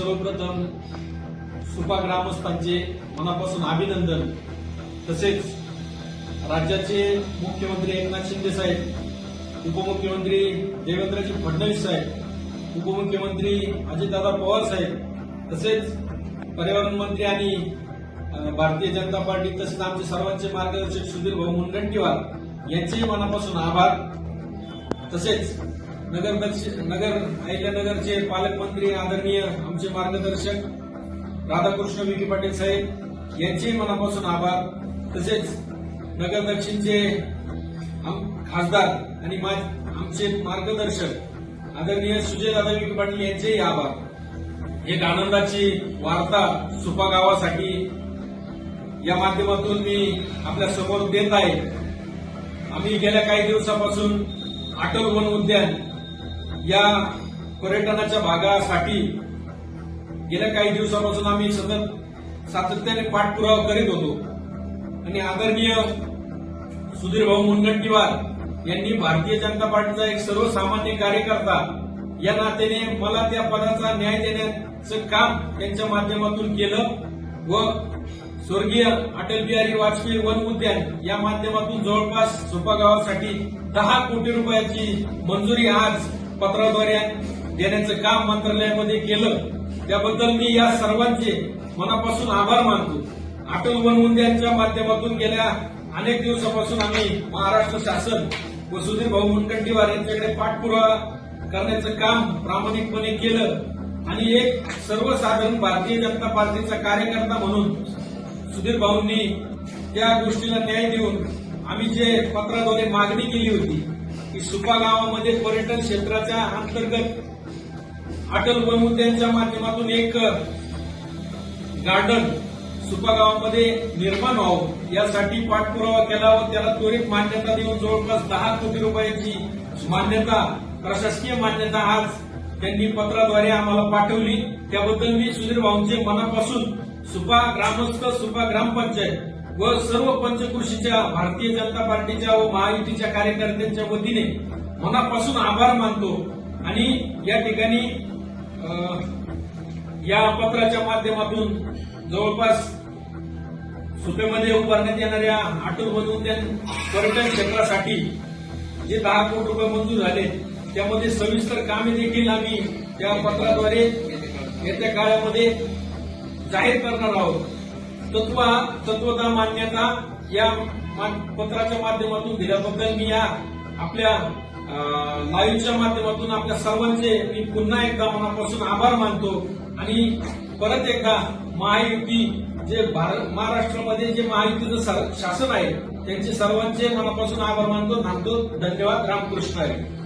सर्वप्रथम सुपा ग्रामस्थांचे मनापासून अभिनंदन. तसेच राज्याचे मुख्यमंत्री एकनाथ शिंदे साहेब उपमुख्यमंत्री देवेंद्रजी फडणवीस साहेब उपमुख्यमंत्री अजितदादा पवार साहेब तसेच पर्यावरण मंत्री आणि भारतीय जनता पार्टी तसेच आमचे सर्वांचे मार्गदर्शक सुधीर भाऊ मुनगंटीवार यांचेही मनापासून आभार. तसेच नगर नगर अहिल्यानगरचे पालकमंत्री आदरणीय आमचे मार्गदर्शक राधाकृष्ण विखे पाटील साहेब यांचेही मनापासून आभार. तसेच नगर दक्षिणचे आम- खासदार आणि मा- आमचे मार्गदर्शक आदरणीय सुजयदादा विखे पाटील यांचेही आभार. एक आनंदाची वार्ता सुपा गावासाठी या माध्यमातून मी आपल्यासमोर देत आहे. आम्ही गेल्या काही दिवसापासून अटल वन उद्यान या पर्यटनाच्या भागासाठी गेल्या काही दिवसापासून आम्ही सतत सातत्याने पाठपुरावा करीत होतो. आणि आदरणीय सुधीर भाऊ मुनगंटीवार यांनी भारतीय जनता पार्टीचा एक सर्वसामान्य कार्यकर्ता या नात्याने मला त्या पदाचा न्याय देण्याचं काम त्यांच्या माध्यमातून केलं व स्वर्गीय अटल बिहारी वाजपेयी वन उद्यान या माध्यमातून जवळपास सोपा गावासाठी दहा कोटी रुपयाची मंजुरी आज पत्राद्वारे देण्याचं काम मंत्रालयामध्ये केलं. त्याबद्दल मी या सर्वांचे मनापासून आभार मानतो. अटल वन माध्यमातून गेल्या अनेक दिवसापासून आम्ही महाराष्ट्र शासन व सुधीर भाऊ मुनगंटीवार यांच्याकडे पाठपुरावा करण्याचं काम प्रामाणिकपणे केलं. आणि एक सर्वसाधारण भारतीय जनता पार्टीचा कार्यकर्ता म्हणून सुधीर भाऊंनी त्या गोष्टीला न्याय देऊन आम्ही जे पत्राद्वारे मागणी केली होती की सुपा गावामध्ये पर्यटन क्षेत्राच्या अंतर्गत अटल वन माध्यमातून एक गार्डन सुपा गावामध्ये निर्माण व्हावं. यासाठी पाठपुरावा केला व त्याला त्वरित मान्यता देऊन जवळपास दहा कोटी रुपयाची मान्यता प्रशासकीय मान्यता आज त्यांनी पत्राद्वारे आम्हाला पाठवली. त्याबद्दल मी सुधीर भाऊंचे मनापासून सुपा ग्रामस्थ सुपा ग्रामपंचायत व सर्व पंचकृषीच्या भारतीय जनता पार्टीच्या व महायुतीच्या कार्यकर्त्यांच्या वतीने मनापासून आभार मानतो. आणि या ठिकाणी या पत्राच्या माध्यमातून जवळपास सुपेमध्ये उभारण्यात येणाऱ्या अटल पर्यटन क्षेत्रासाठी जे दहा कोटी रुपये मंजूर झाले त्यामध्ये सविस्तर कामे देखील आम्ही त्या पत्राद्वारे येत्या काळामध्ये जाहीर करणार आहोत. तत्व तत्वता मान्यता या मा- पत्राच्या माध्यमातून दिल्याबद्दल मी या आपल्या लाईव्हच्या माध्यमातून आपल्या सर्वांचे मी पुन्हा एकदा मनापासून आभार मानतो. आणि परत एकदा महायुती जे भारत महाराष्ट्रामध्ये जे महायुतीचं सर- शासन आहे त्यांचे सर्वांचे मनापासून आभार मानतो थांबतो. धन्यवाद. रामकृष्ण आहे.